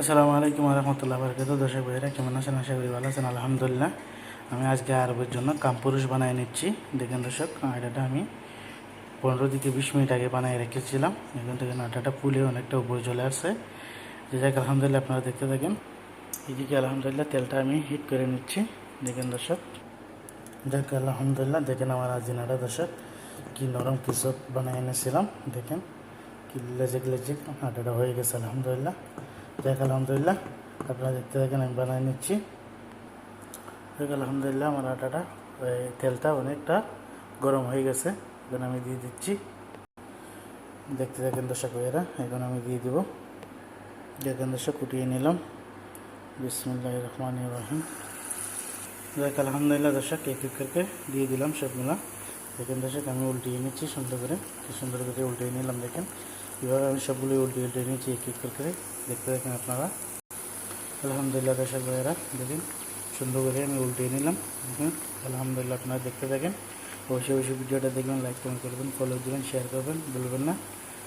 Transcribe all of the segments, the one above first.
আসসালামু আলাইকুম রহমতুল্লাহ বরকাত দর্শক ভাইরা কেমন আছেন? আশা করি ভালো আছেন। আলহামদুলিল্লাহ, আমি আজকে আরবের জন্য কামপুরুষ বানিয়ে নিচ্ছি। দেখেন দর্শক আটাটা আমি পনেরো থেকে বিশ মিনিট আগে বানিয়ে রেখেছিলাম। এখন থেকে আটাটা ফুলে অনেকটা উপরে চলে আসছে। যে যাক, আলহামদুলিল্লাহ, আপনারা দেখতে থাকেন। এদিকে আলহামদুলিল্লাহ তেলটা আমি হিট করে নিচ্ছি। দেখেন দর্শক, যাক, আলহামদুলিল্লাহ, দেখেন আমার আজিনাটা দর্শক, কি নরম কিছু বানিয়ে এনেছিলাম। দেখেন, কি লেজেক লেজেক আটাটা হয়ে গেছে, আলহামদুলিল্লাহ। দেখ, আলহামদুলিল্লাহ। আপনারা দেখতে থাকেন, আমি বানিয়ে নিচ্ছি। দেখ, আলহামদুলিল্লাহ, আমার আটাটা তেলটা অনেকটা গরম হয়ে গেছে। এখন আমি দিয়ে দিচ্ছি। দেখতে থাকেন, দর্শক ভাইয়েরা, এখন আমি দিয়ে দিব। দেখেন দর্শক কুটিয়ে নিলাম। বিসমুল্লাহ রহমান রহিম। দেখ, আলহামদুলিল্লাহ, দর্শক এক এক করে দিয়ে দিলাম সবগুলো। দেখেন, দর্শক, আমি উল্টিয়ে নিচ্ছি সুন্দর করে। সুন্দর করে উল্টিয়ে নিলাম, দেখেন। এভাবে আমি সবগুলো উল্টিয়ে উল্টিয়ে নিচ্ছি এক এক করে দেখতে দেখেন আপনারা। আলহামদুলিল্লাহ, দর্শক ভাইয়েরা, দেখেন, সুন্দর করে আমি উল্টিয়ে নিলাম। দেখুন, আলহামদুলিল্লাহ, আপনারা দেখতে থাকেন। অবশ্যই অবশ্যই ভিডিওটা দেখবেন লাইক কমেন্ট করবেন ফলো দিবেন শেয়ার করবেন বলবেন না।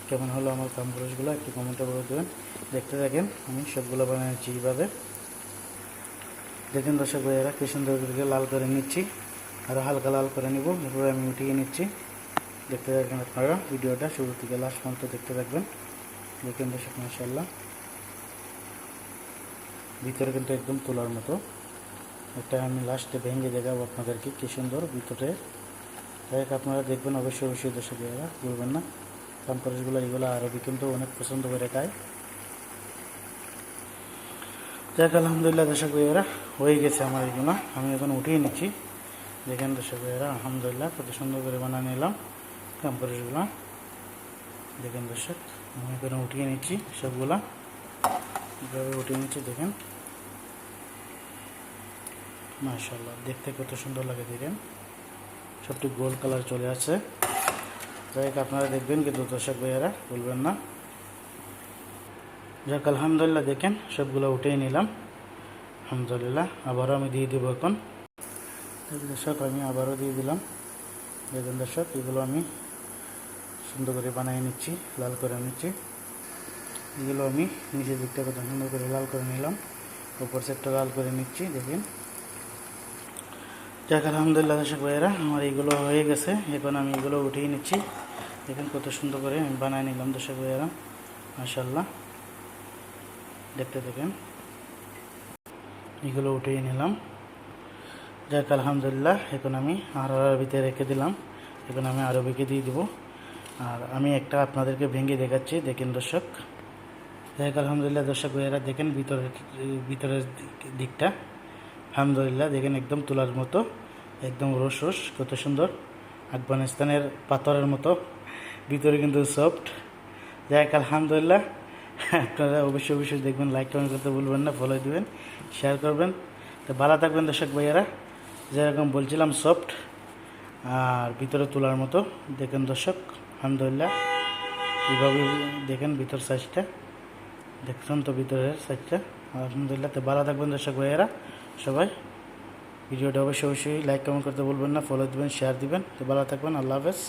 কেমন হলো আমার কাম খরচগুলো একটু কমেন্টে বলে দেবেন। দেখতে থাকেন, আমি সবগুলো বানিয়েছি এইভাবে। দেখেন, দর্শক ভাইয়েরা, কি সুন্দর করে লাল করে নিচ্ছি আরও হালকা লাল করে নিব। এরপরে আমি উঠিয়ে নিচ্ছি। দেখতে থাকবেন আপনারা। ভিডিওটা শুরু থেকে লাস্ট পর্যন্ত দেখতে থাকবেন। দেখেন দর্শক মাসাল্লাহ ভিতরে কিন্তু একদম তোলার মতো। এটা আমি লাস্টে ভেঙে দেখাবো আপনাদেরকে কি সুন্দর ভিতরে। যাই আপনারা দেখবেন অবশ্যই অবশ্যই দর্শক ভাইয়েরা বলবেন না। কামকাজগুলো এগুলো আরবি কিন্তু অনেক পছন্দ করে খায়। যাক আলহামদুলিল্লাহ দর্শক ভাইয়েরা, হয়ে গেছে আমার এগুলো। আমি এখন উঠিয়ে নিচ্ছি। দেখেন দর্শক ভাইয়েরা, আলহামদুলিল্লাহ, কত সুন্দর করে বানিয়ে নিলাম কামকাজগুলো দেখেন দর্শক, আমি এখানে উঠিয়ে নিচ্ছি সবগুলা। এভাবে উঠিয়ে নিচ্ছি দেখেন। মাশাল্লাহ দেখতে কত সুন্দর লাগে দেখেন। সবটি গোল্ড কালার চলে আসছে। যাই আপনারা দেখবেন কিন্তু দর্শক ভাইয়েরা বলবেন না। যাক, আলহামদুলিল্লাহ দেখেন, সবগুলো উঠেই নিলাম। আলহামদুলিল্লাহ, আবারও আমি দিয়ে দেবো এখন। দর্শক, আমি আবারও দিয়ে দিলাম। দেখুন দর্শক, এগুলো আমি সুন্দর করে বানিয়ে নিচ্ছি, লাল করে নিচ্ছি। এগুলো আমি নিচের দিকটা কত সুন্দর করে লাল করে নিলাম। উপর সেটটা লাল করে নিচ্ছি, দেখেন। যাক, আলহামদুলিল্লাহ, দর্শক ভাইয়েরা, আমার এইগুলো হয়ে গেছে। এখন আমি এগুলো উঠিয়ে নিচ্ছি। দেখেন কত সুন্দর করে আমি বানিয়ে নিলাম, দর্শক ভাইয়েরা। মাসাল্লাহ দেখতে দেখেন এগুলো উঠিয়ে নিলাম। যাক, আলহামদুলিল্লাহ, এখন আমি আর আরবিতে রেখে দিলাম। এখন আমি আরবিকে দিয়ে দিব। আর আমি একটা আপনাদেরকে ভেঙে দেখাচ্ছি, দেখেন দর্শক। যাক আলহামদুলিল্লাহ দর্শক ভাইয়েরা দেখেন ভিতরের ভিতরের দিকটা। আলহামদুলিল্লাহ দেখেন একদম তোলার মতো, একদম রস রস, কত সুন্দর। আফগানিস্তানের পাথরের মতো, ভিতরে কিন্তু সফট যাই আলহামদুলিল্লাহ। আপনারা অবশ্যই অবশ্যই দেখবেন লাইক কমেন্ট করতে ভুলবেন না ফলো দিবেন শেয়ার করবেন। তো ভালো থাকবেন দর্শক ভাইয়েরা। যেরকম বলছিলাম সফট আর ভিতরে তোলার মতো, দেখেন দর্শক। আলহামদুলিল্লাহ। এইভাবে দেখেন ভিতর সাইজটা। দেখছেন তো ভিতরের সাইজটা? আলহামদুলিল্লাহ, তো ভালো থাকবেন দর্শক ভাইয়েরা। সবাই ভিডিওটা অবশ্যই অবশ্যই লাইক কমেন্ট করতে বলবেন না ফলো দিবেন শেয়ার দিবেন। তো ভালো থাকবেন, আল্লাহ হাফেজ।